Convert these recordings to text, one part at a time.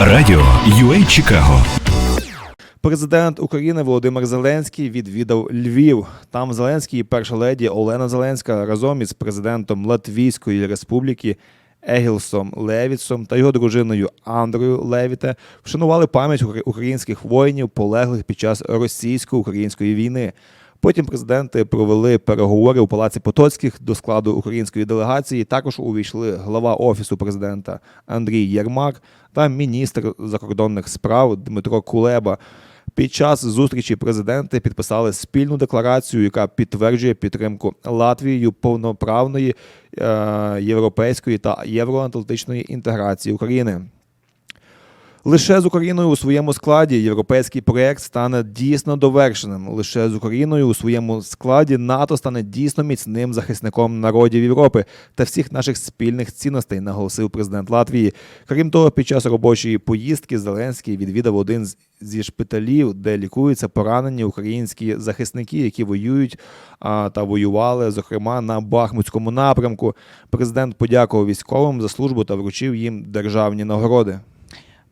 Радіо UA Чикаго. Президент України Володимир Зеленський відвідав Львів. Там Зеленський і перша леді Олена Зеленська разом із президентом Латвійської Республіки Егілсом Левіцом та його дружиною Андрою Левіте вшанували пам'ять українських воїнів, полеглих під час російсько-української війни. Потім президенти провели переговори у палаці Потоцьких до складу української делегації. Також увійшли глава офісу президента Андрій Єрмак та міністр закордонних справ Дмитро Кулеба. Під час зустрічі президенти підписали спільну декларацію, яка підтверджує підтримку Латвією повноправної е, європейської та євроатлантичної інтеграції України. Лише з Україною у своєму складі європейський проєкт стане дійсно довершеним. Лише з Україною у своєму складі НАТО стане дійсно міцним захисником народів Європи та всіх наших спільних цінностей, наголосив президент Латвії. Крім того, під час робочої поїздки Зеленський відвідав один зі шпиталів, де лікуються поранені українські захисники, які воюють а, та воювали, зокрема на Бахмутському напрямку. Президент подякував військовим за службу та вручив їм державні нагороди.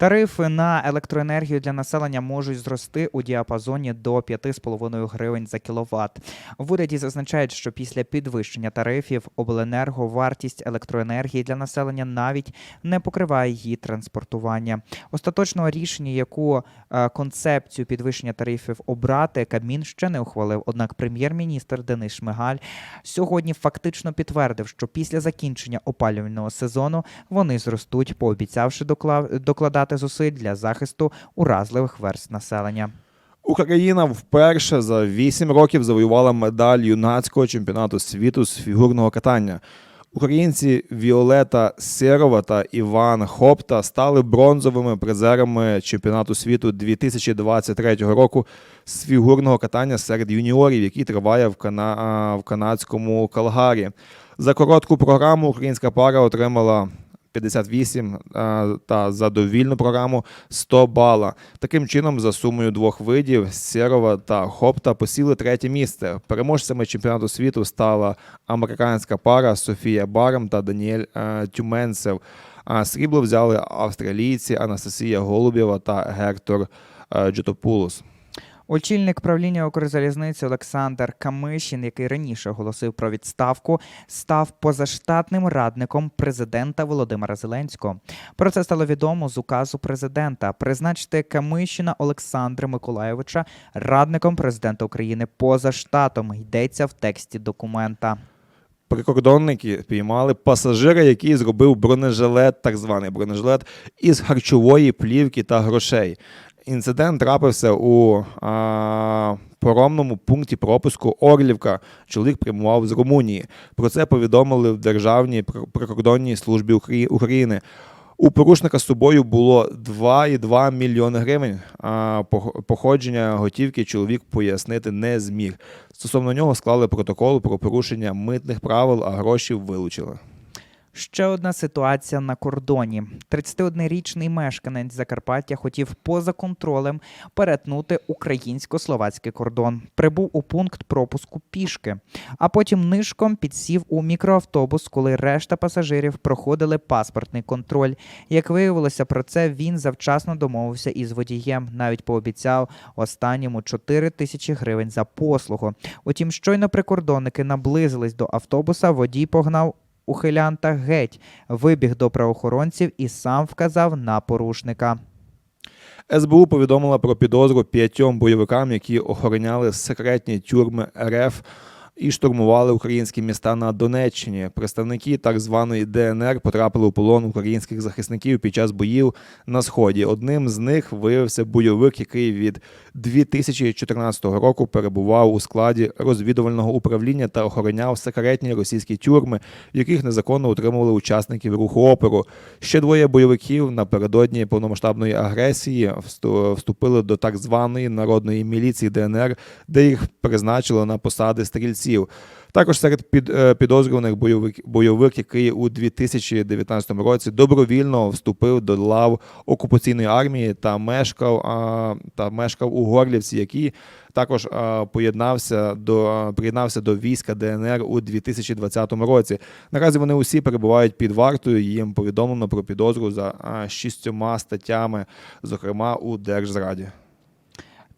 Тарифи на електроенергію для населення можуть зрости у діапазоні до 5,5 гривень за кіловат. В уряді зазначають, що після підвищення тарифів обленерго вартість електроенергії для населення навіть не покриває її транспортування. Остаточного рішення, яку е, концепцію підвищення тарифів обрати, Кабмін ще не ухвалив. Однак прем'єр-міністр Денис Шмигаль сьогодні фактично підтвердив, що після закінчення опалювального сезону вони зростуть, пообіцявши докла- докладати зусиль для захисту уразливих верст населення. Україна вперше за 8 років завоювала медаль юнацького чемпіонату світу з фігурного катання. Українці Віолета Серова та Іван Хопта стали бронзовими призерами чемпіонату світу 2023 року з фігурного катання серед юніорів, який триває в, Кана... в канадському Калгарі. За коротку програму українська пара отримала 58 а, та за довільну програму 100 бала. Таким чином, за сумою двох видів Сєрова та Хопта посіли третє місце. Переможцями чемпіонату світу стала американська пара Софія Барам та Даніель е, Тюменцев. А срібло взяли австралійці Анастасія Голубєва та Гектор е, Джотопулос. Очільник правління Укрзалізниці Олександр Камишін, який раніше оголосив про відставку, став позаштатним радником президента Володимира Зеленського. Про це стало відомо з указу президента. Призначити Камишіна Олександра Миколайовича радником президента України поза штатом. Йдеться в тексті документа. Прикордонники піймали пасажира, який зробив бронежилет, так званий бронежилет, із харчової плівки та грошей. Інцидент трапився у а, поромному пункті пропуску Орлівка. Чоловік прямував з Румунії. Про це повідомили в Державній прик- прикордонній службі Украї- України. У порушника з собою було 2,2 мільйони гривень. А пох- походження готівки чоловік пояснити не зміг. Стосовно нього склали протокол про порушення митних правил, а гроші вилучили. Ще одна ситуація на кордоні. 31-річний мешканець Закарпаття хотів поза контролем перетнути українсько-словацький кордон. Прибув у пункт пропуску пішки, а потім нишком підсів у мікроавтобус, коли решта пасажирів проходили паспортний контроль. Як виявилося про це, він завчасно домовився із водієм, навіть пообіцяв останньому 4 тисячі гривень за послугу. Утім, щойно прикордонники наблизились до автобуса, водій погнав ухилянта геть, вибіг до правоохоронців і сам вказав на порушника. СБУ повідомила про підозру п'ятьом бойовикам, які охороняли секретні тюрми РФ і штурмували українські міста на Донеччині. Представники так званої ДНР потрапили у полон українських захисників під час боїв на сході. Одним з них виявився бойовик, який від 2014 року перебував у складі розвідувального управління та охороняв секретні російські тюрми, в яких незаконно утримували учасників руху опору. Ще двоє бойовиків напередодні повномасштабної агресії всту- вступили до так званої народної міліції ДНР, де їх призначили на посади стрільців бійців. Також серед під, е, підозрюваних бойовик, бойовик, який у 2019 році добровільно вступив до лав окупаційної армії та мешкав, а, та мешкав у Горлівці, який також а, поєднався до приєднався до війська ДНР у 2020 році. Наразі вони усі перебувають під вартою. Їм повідомлено про підозру за шістьома статтями, зокрема у Держзраді.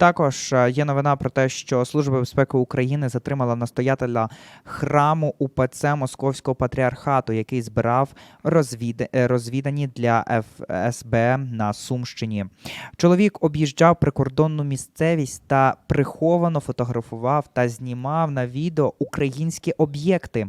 Також е, є новина про те, що Служба безпеки України затримала настоятеля храму УПЦ Московського патріархату, який збирав е, розвідані для ФСБ на Сумщині. Чоловік об'їжджав прикордонну місцевість та приховано фотографував та знімав на відео українські об'єкти.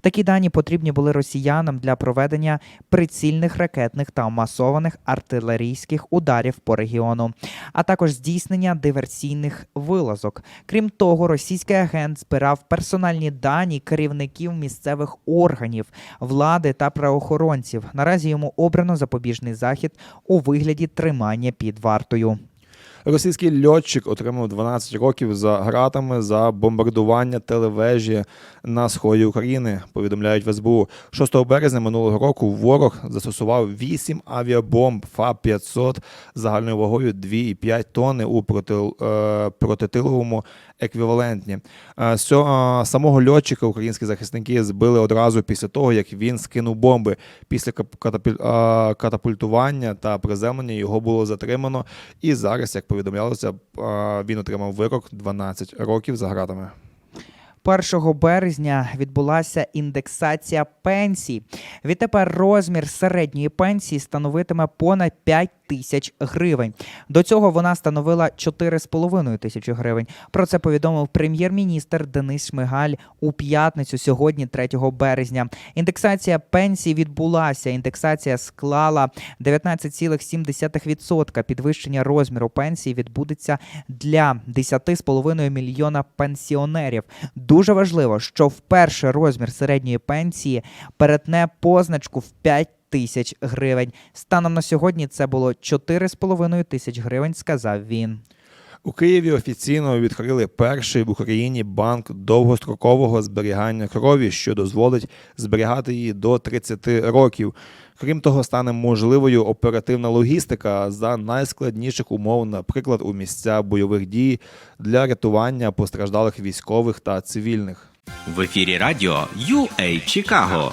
Такі дані потрібні були росіянам для проведення прицільних ракетних та масованих артилерійських ударів по регіону а також здійснення диверсійних вилазок. Крім того, російський агент збирав персональні дані керівників місцевих органів, влади та правоохоронців. Наразі йому обрано запобіжний захід у вигляді тримання під вартою. Російський льотчик отримав 12 років за гратами за бомбардування телевежі на сході України. Повідомляють в СБУ. 6 березня минулого року ворог застосував 8 авіабомб ФАП-500 загальною вагою 2,5 тонни у проти, е, протитиловому еквівалентні. Е, сьо- е, самого льотчика українські захисники збили одразу після того, як він скинув бомби. Після катапуль- е, катапультування та приземлення його було затримано. І зараз, як повідомлялося, він отримав вирок 12 років за гратами. 1 березня відбулася індексація пенсій. Відтепер розмір середньої пенсії становитиме понад 5 тисяч гривень. До цього вона становила 4,5 тисячі гривень. Про це повідомив прем'єр-міністр Денис Шмигаль у п'ятницю сьогодні, 3 березня. Індексація пенсій відбулася. Індексація склала 19,7%. Підвищення розміру пенсії відбудеться для 10,5 мільйона пенсіонерів. Дуже важливо, що вперше розмір середньої пенсії перетне позначку в 5 тисяч гривень. Станом на сьогодні це було 4,5 тисяч гривень, сказав він. У Києві офіційно відкрили перший в Україні банк довгострокового зберігання крові, що дозволить зберігати її до 30 років. Крім того, стане можливою оперативна логістика за найскладніших умов, наприклад, у місця бойових дій для рятування постраждалих військових та цивільних. В ефірі радіо UA Чикаго.